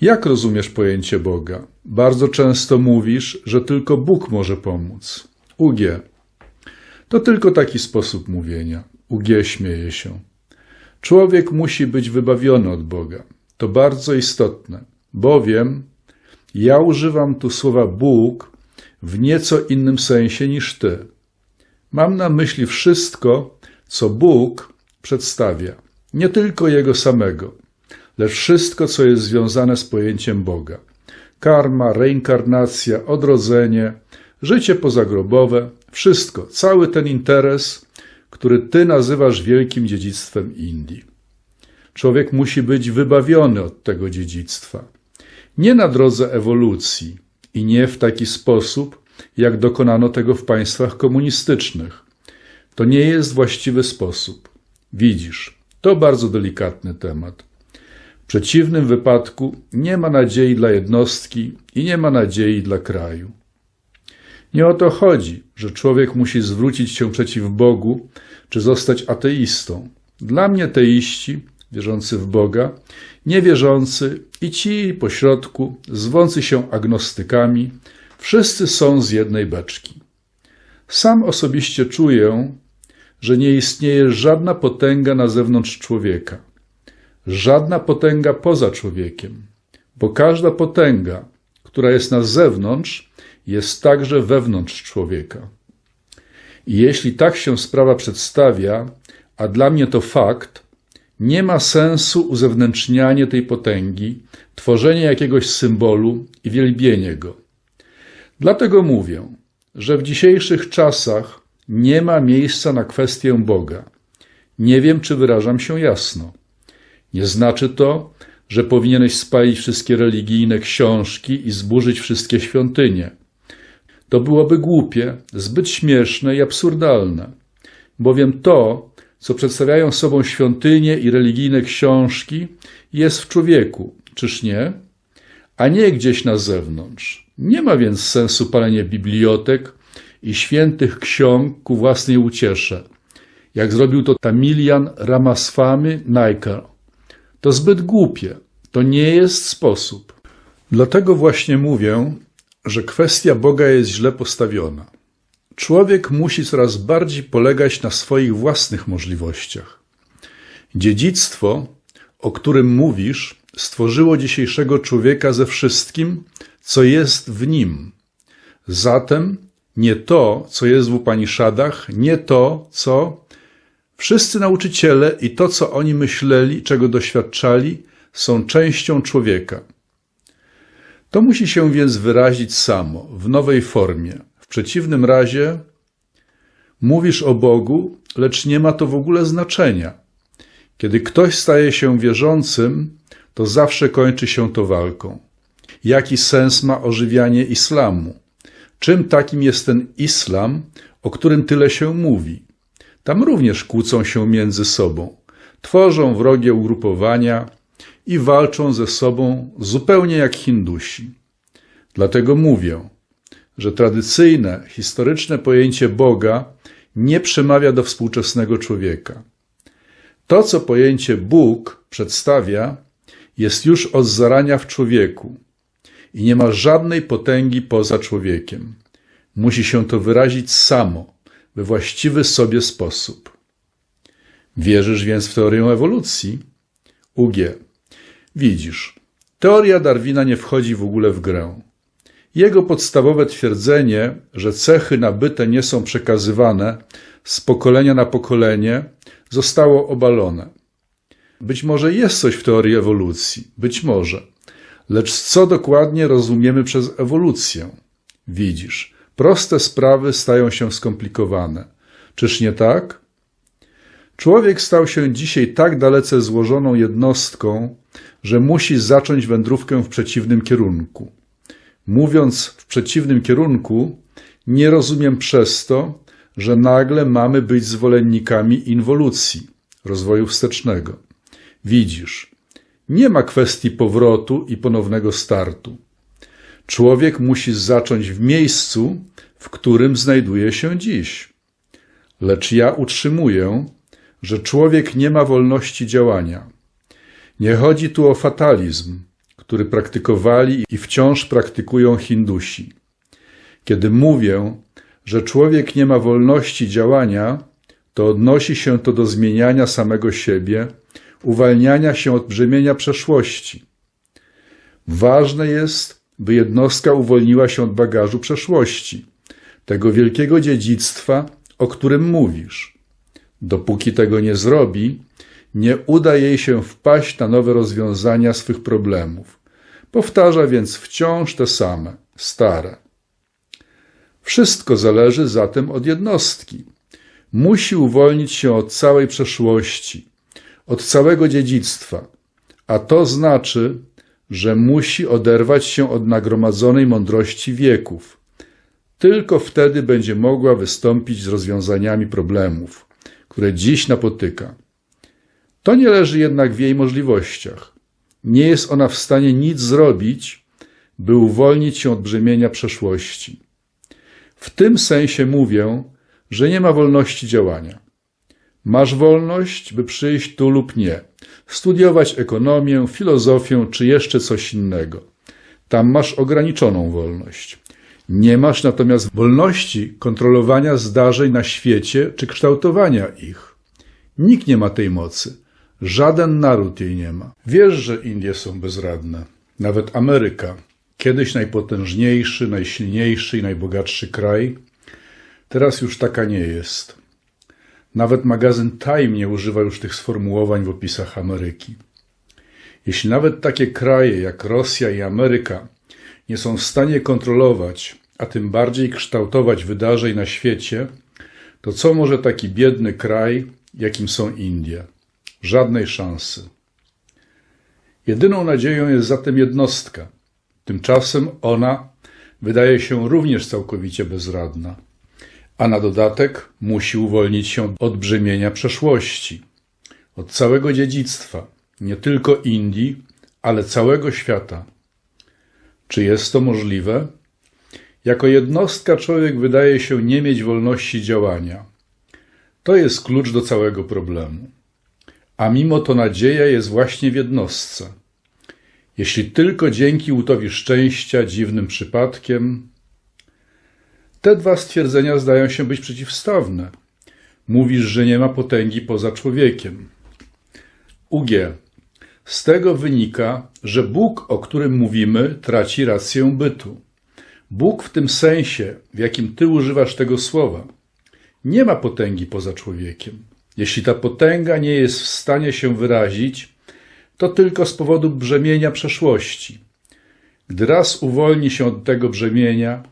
Jak rozumiesz pojęcie Boga? Bardzo często mówisz, że tylko Bóg może pomóc. UG. To tylko taki sposób mówienia. UG śmieje się. Człowiek musi być wybawiony od Boga. To bardzo istotne, bowiem ja używam tu słowa Bóg w nieco innym sensie niż ty. Mam na myśli wszystko, co Bóg przedstawia, nie tylko Jego samego, lecz wszystko, co jest związane z pojęciem Boga. Karma, reinkarnacja, odrodzenie, życie pozagrobowe, wszystko, cały ten interes, który ty nazywasz wielkim dziedzictwem Indii. Człowiek musi być wybawiony od tego dziedzictwa. Nie na drodze ewolucji i nie w taki sposób, jak dokonano tego w państwach komunistycznych. To nie jest właściwy sposób. Widzisz, to bardzo delikatny temat. Przeciwnym wypadku nie ma nadziei dla jednostki i nie ma nadziei dla kraju. Nie o to chodzi, że człowiek musi zwrócić się przeciw Bogu czy zostać ateistą. Dla mnie teiści, wierzący w Boga, niewierzący i ci pośrodku, zwący się agnostykami, wszyscy są z jednej beczki. Sam osobiście czuję, że nie istnieje żadna potęga na zewnątrz człowieka, żadna potęga poza człowiekiem, bo każda potęga, która jest na zewnątrz, jest także wewnątrz człowieka. I jeśli tak się sprawa przedstawia, a dla mnie to fakt, nie ma sensu uzewnętrznianie tej potęgi, tworzenie jakiegoś symbolu i wielbienie go. Dlatego mówię, że w dzisiejszych czasach nie ma miejsca na kwestię Boga. Nie wiem, czy wyrażam się jasno. Nie znaczy to, że powinieneś spalić wszystkie religijne książki i zburzyć wszystkie świątynie. To byłoby głupie, zbyt śmieszne i absurdalne, bowiem to, co przedstawiają sobą świątynie i religijne książki, jest w człowieku, czyż nie? A nie gdzieś na zewnątrz. Nie ma więc sensu palenie bibliotek i świętych ksiąg ku własnej uciesze, jak zrobił to Tamilian Ramaswamy Naikar. To zbyt głupie, to nie jest sposób. Dlatego właśnie mówię, że kwestia Boga jest źle postawiona. Człowiek musi coraz bardziej polegać na swoich własnych możliwościach. Dziedzictwo, o którym mówisz, stworzyło dzisiejszego człowieka ze wszystkim, co jest w nim. Zatem nie to, co jest w Upaniszadach, nie to, co wszyscy nauczyciele i to, co oni myśleli, czego doświadczali, są częścią człowieka. To musi się więc wyrazić samo, w nowej formie. W przeciwnym razie mówisz o Bogu, lecz nie ma to w ogóle znaczenia. Kiedy ktoś staje się wierzącym, to zawsze kończy się to walką. Jaki sens ma ożywianie islamu? Czym takim jest ten islam, o którym tyle się mówi? Tam również kłócą się między sobą, tworzą wrogie ugrupowania, i walczą ze sobą zupełnie jak Hindusi. Dlatego mówię, że tradycyjne, historyczne pojęcie Boga nie przemawia do współczesnego człowieka. To, co pojęcie Bóg przedstawia, jest już od zarania w człowieku i nie ma żadnej potęgi poza człowiekiem. Musi się to wyrazić samo, we właściwy sobie sposób. Wierzysz więc w teorię ewolucji? UG. Widzisz, teoria Darwina nie wchodzi w ogóle w grę. Jego podstawowe twierdzenie, że cechy nabyte nie są przekazywane z pokolenia na pokolenie, zostało obalone. Być może jest coś w teorii ewolucji, być może. Lecz co dokładnie rozumiemy przez ewolucję? Widzisz, proste sprawy stają się skomplikowane. Czyż nie tak? Człowiek stał się dzisiaj tak dalece złożoną jednostką, że musi zacząć wędrówkę w przeciwnym kierunku. Mówiąc w przeciwnym kierunku, nie rozumiem przez to, że nagle mamy być zwolennikami inwolucji, rozwoju wstecznego. Widzisz, nie ma kwestii powrotu i ponownego startu. Człowiek musi zacząć w miejscu, w którym znajduje się dziś. Lecz ja utrzymuję, że człowiek nie ma wolności działania. Nie chodzi tu o fatalizm, który praktykowali i wciąż praktykują Hindusi. Kiedy mówię, że człowiek nie ma wolności działania, to odnosi się to do zmieniania samego siebie, uwalniania się od brzemienia przeszłości. Ważne jest, by jednostka uwolniła się od bagażu przeszłości, tego wielkiego dziedzictwa, o którym mówisz. Dopóki tego nie zrobi, nie uda jej się wpaść na nowe rozwiązania swych problemów. Powtarza więc wciąż te same, stare. Wszystko zależy zatem od jednostki. Musi uwolnić się od całej przeszłości, od całego dziedzictwa, a to znaczy, że musi oderwać się od nagromadzonej mądrości wieków. Tylko wtedy będzie mogła wystąpić z rozwiązaniami problemów, które dziś napotyka. To nie leży jednak w jej możliwościach. Nie jest ona w stanie nic zrobić, by uwolnić się od brzemienia przeszłości. W tym sensie mówię, że nie ma wolności działania. Masz wolność, by przyjść tu lub nie, studiować ekonomię, filozofię czy jeszcze coś innego. Tam masz ograniczoną wolność. Nie masz natomiast wolności kontrolowania zdarzeń na świecie czy kształtowania ich. Nikt nie ma tej mocy. Żaden naród jej nie ma. Wiesz, że Indie są bezradne. Nawet Ameryka, kiedyś najpotężniejszy, najsilniejszy i najbogatszy kraj, teraz już taka nie jest. Nawet magazyn Time nie używa już tych sformułowań w opisach Ameryki. Jeśli nawet takie kraje jak Rosja i Ameryka nie są w stanie kontrolować, a tym bardziej kształtować wydarzeń na świecie, to co może taki biedny kraj, jakim są Indie? Żadnej szansy. Jedyną nadzieją jest zatem jednostka. Tymczasem ona wydaje się również całkowicie bezradna, a na dodatek musi uwolnić się od brzemienia przeszłości, od całego dziedzictwa, nie tylko Indii, ale całego świata. Czy jest to możliwe? Jako jednostka człowiek wydaje się nie mieć wolności działania. To jest klucz do całego problemu. A mimo to nadzieja jest właśnie w jednostce. Jeśli tylko dzięki łutowi szczęścia, dziwnym przypadkiem. Te dwa stwierdzenia zdają się być przeciwstawne. Mówisz, że nie ma potęgi poza człowiekiem. UG. Z tego wynika, że Bóg, o którym mówimy, traci rację bytu. Bóg w tym sensie, w jakim ty używasz tego słowa, nie ma potęgi poza człowiekiem. Jeśli ta potęga nie jest w stanie się wyrazić, to tylko z powodu brzemienia przeszłości. Gdy raz uwolni się od tego brzemienia,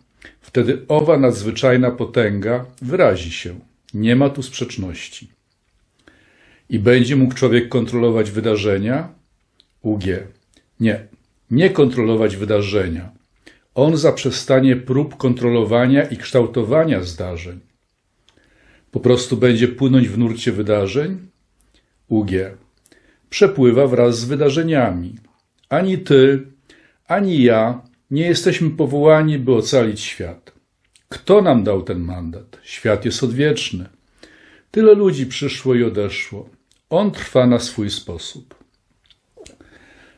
wtedy owa nadzwyczajna potęga wyrazi się. Nie ma tu sprzeczności. I będzie mógł człowiek kontrolować wydarzenia? UG. Nie, nie kontrolować wydarzenia. On zaprzestanie prób kontrolowania i kształtowania zdarzeń. Po prostu będzie płynąć w nurcie wydarzeń? UG. Przepływa wraz z wydarzeniami. Ani ty, ani ja nie jesteśmy powołani, by ocalić świat. Kto nam dał ten mandat? Świat jest odwieczny. Tyle ludzi przyszło i odeszło. On trwa na swój sposób.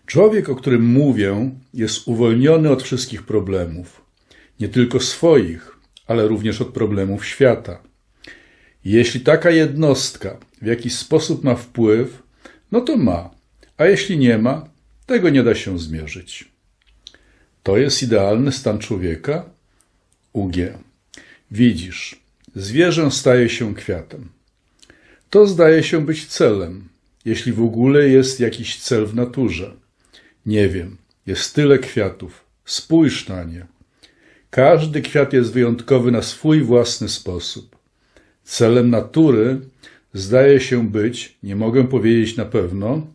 Człowiek, o którym mówię, jest uwolniony od wszystkich problemów. Nie tylko swoich, ale również od problemów świata. Jeśli taka jednostka w jakiś sposób ma wpływ, no to ma, a jeśli nie ma, tego nie da się zmierzyć. To jest idealny stan człowieka? UG. Widzisz, zwierzę staje się kwiatem. To zdaje się być celem, jeśli w ogóle jest jakiś cel w naturze. Nie wiem, jest tyle kwiatów. Spójrz na nie. Każdy kwiat jest wyjątkowy na swój własny sposób. Celem natury zdaje się być, nie mogę powiedzieć na pewno,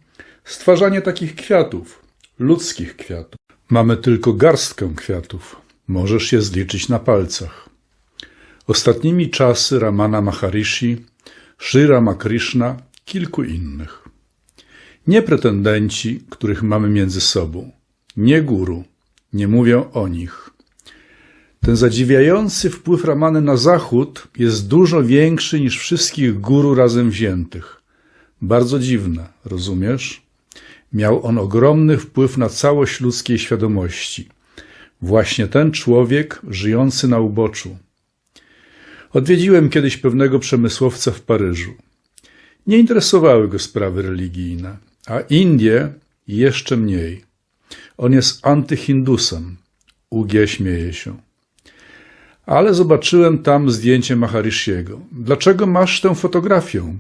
stwarzanie takich kwiatów, ludzkich kwiatów. Mamy tylko garstkę kwiatów. Możesz je zliczyć na palcach. Ostatnimi czasy Ramana Maharishi, Sri Ramakrishna, kilku innych. Nie pretendenci, których mamy między sobą. Nie guru. Nie mówię o nich. Ten zadziwiający wpływ Ramany na Zachód jest dużo większy niż wszystkich guru razem wziętych. Bardzo dziwne, rozumiesz? Miał on ogromny wpływ na całość ludzkiej świadomości. Właśnie ten człowiek żyjący na uboczu. Odwiedziłem kiedyś pewnego przemysłowca w Paryżu. Nie interesowały go sprawy religijne, a Indie jeszcze mniej. On jest antyhindusem. UG śmieje się. Ale zobaczyłem tam zdjęcie Maharishiego. Dlaczego masz tę fotografię?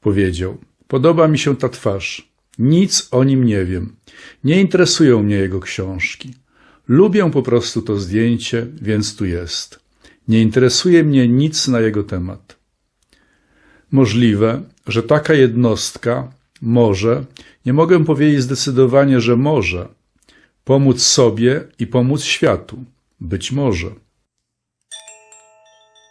Powiedział. Podoba mi się ta twarz. Nic o nim nie wiem. Nie interesują mnie jego książki. Lubię po prostu to zdjęcie, więc tu jest. Nie interesuje mnie nic na jego temat. Możliwe, że taka jednostka może, nie mogę powiedzieć zdecydowanie, że może, pomóc sobie i pomóc światu. Być może.